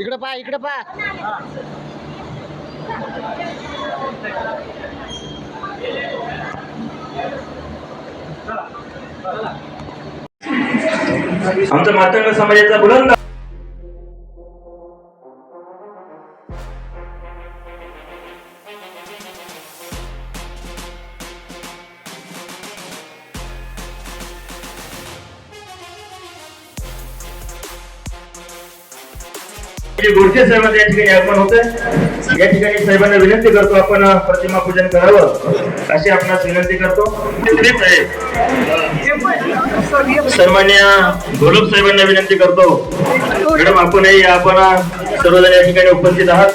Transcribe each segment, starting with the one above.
इकडे पा इकडे पा आमचा मातंग समाजाचा बुलंद गोडके साहेबांचं या ठिकाणी आगमन होतं या ठिकाणी साहेबांना विनंती करतो आपण प्रतिमा पूजन करावं अशी आपणास विनंती करतो. सन्मान्य घोलप साहेबांना विनंती करतो. मॅडम आपणही आपण सर्वजण या ठिकाणी उपस्थित आहात.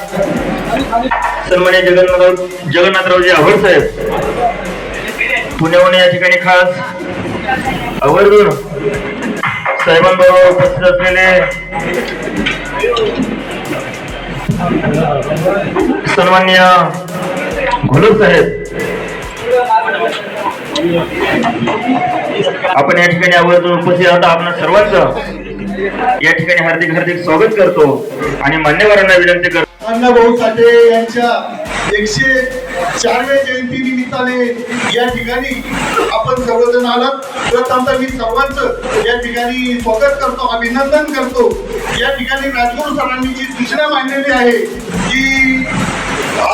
सन्मान्य जगन्नाथराव जगन्नाथरावजी आवड साहेब. पुण्याहून या ठिकाणी खास आवर्जून साहेबांबरोबर उपस्थित असलेले सन्मान्य घोलप साहेब. आपण या ठिकाणी आवर्जून उपस्थित आहोत. आपण सर्वांचं या ठिकाणी हार्दिक हार्दिक स्वागत करतो आणि मान्यवरांना विनंती करतो. अण्णाभाऊ साठे यांच्या एकशे चारव्या जयंती निमित्ताने या ठिकाणी आपण सर्वजण आलात. प्रथमता मी सर्वांचं या ठिकाणी स्वागत करतो अभिनंदन करतो. या ठिकाणी राजगुरू सरांनी जी सूचना मांडलेली आहे की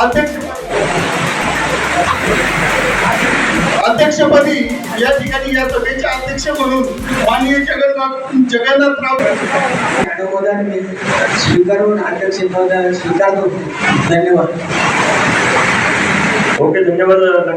अध्यक्ष अध्यक्षपदी या ठिकाणी या सभेचे अध्यक्ष म्हणून माननीय जगन्नाथ जगन्नाथराव अनुमोदन मी स्वीकारून अध्यक्ष स्वीकारतो. धन्यवाद. ओके धन्यवाद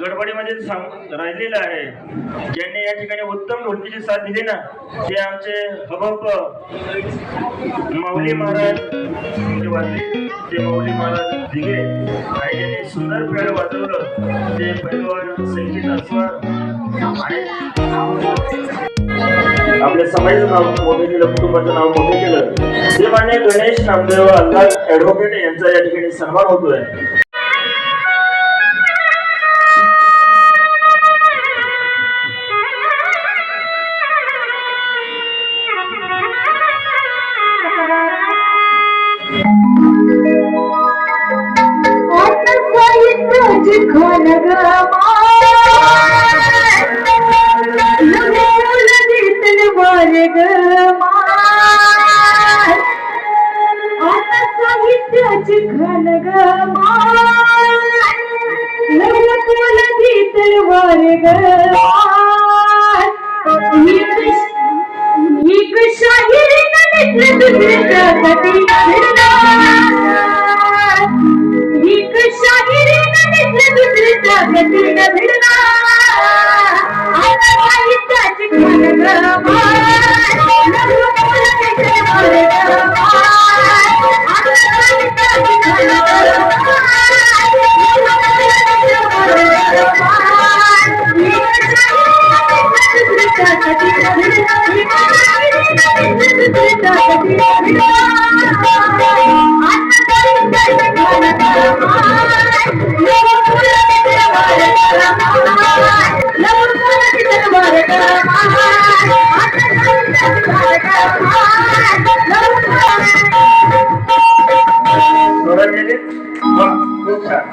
गडबडीमध्ये सांग राहिलेलं आहे ज्यांनी या ठिकाणी उत्तम ढोलकीची साथ दिली ना ते आमचे हबप माऊली महाराज ते वाजले. ते माऊली महाराज दिले आणि ज्यांनी सुंदर पेड वाजवलं ते पैलवान संगीत असणार आपल्या समाजाचं नाव मोठे केलं कुटुंबाचं नाव मोठे केलं. ते मान्य गणेश नामदेव अल्लाह ऍडव्होकेट यांचा या ठिकाणी सन्मान होतोय. साहित्याची घन ग तलवार ग एक शाहिरीनं घेतलं दुसऱ्याच्या कटीनं एक शाहिरीनं घेतलं दुसऱ्याच्या त्याचे मारे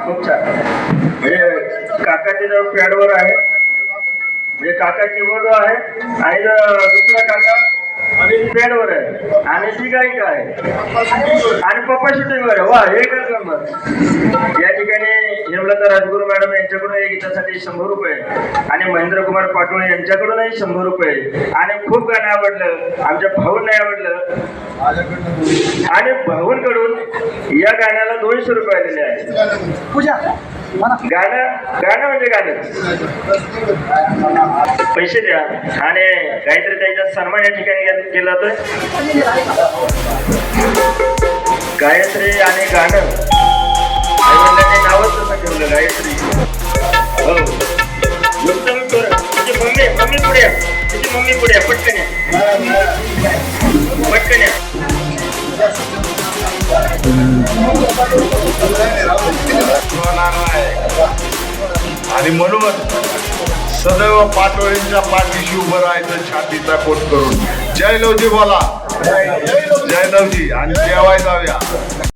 खूप छान. म्हणजे काकाचे तिथं पॅडवर आहे. म्हणजे काका वडू आहे. आणि दुसरा काका बेडवर आहे. आणि ती गायिका आहे आणि पप्पा शूटिंगवर आहे. वा हे कर नंबर या ठिकाणी हेमलता राजगुरू मॅडम यांच्याकडून या गीतासाठी शंभर रुपये आणि महेंद्र कुमार पाटोळे यांच्याकडूनही शंभर रुपये. आणि खूप गाणं आवडलं. आमच्या भाऊंना आवडलं. आणि भाऊंकडून या गाण्याला दोनशे रुपये आलेले आहेत. पूजा गाणं गाणं म्हणजे गाणं. पैसे द्या. आणि काहीतरी त्याचा सन्मान या ठिकाणी केला जातोय. गायत्री आणि गाणं. नावच आणि म्हणून सदैव पाटोळींच्या पाठीशी उभं राहायचं छातीचा कोट करून. जय लवजी बोला. जय लवजी आणि जेवाय जाऊया